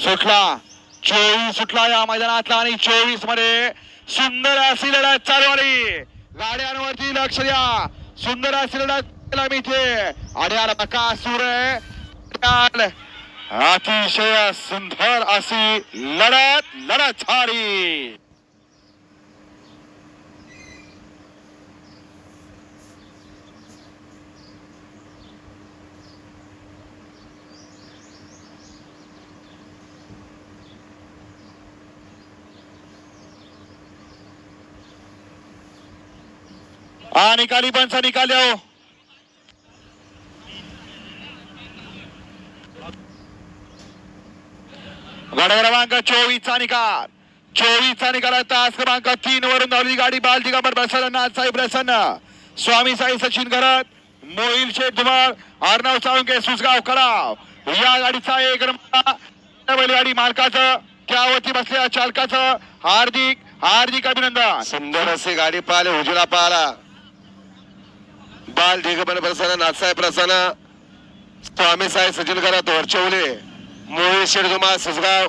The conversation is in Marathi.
सुटला. चोवीस सुटला या मैदानातला आणि चोवीसमध्ये सुंदर अशी लढत चालू आली. गाड्यांवरती लक्ष द्या. सुंदर अशी लढत मी इथे. आणि आला बकासूर अतिशय सुंदर अशी लढत लढत झाली. हा निकाली पंचा निकाल हो गाडा क्रमांक चोवीसचा निकाल. चोवीसचा निकाल तास क्रमांक तीन वरून धावली गाडी. बालजी दिगंबर प्रसन्न नाथसाहेब प्रसन्न. स्वामी साई सचिन घरत. मोहिल शेठ धुमाळ अर्णव साळुंके सुसगाव खराव या गाडीचा एक बैलगाडी मालकाचं त्यावरती बसलेल्या चालकाचं हार्दिक हार्दिक अभिनंदन. सुंदर असे गाडी पाहिले उजळा पाहिला बाल दिगंबर प्रसन्न नाथसाहेब प्रसन्न स्वामी साहेब सचिन करत वरचवले मोहित शेडगुमा सुसगाव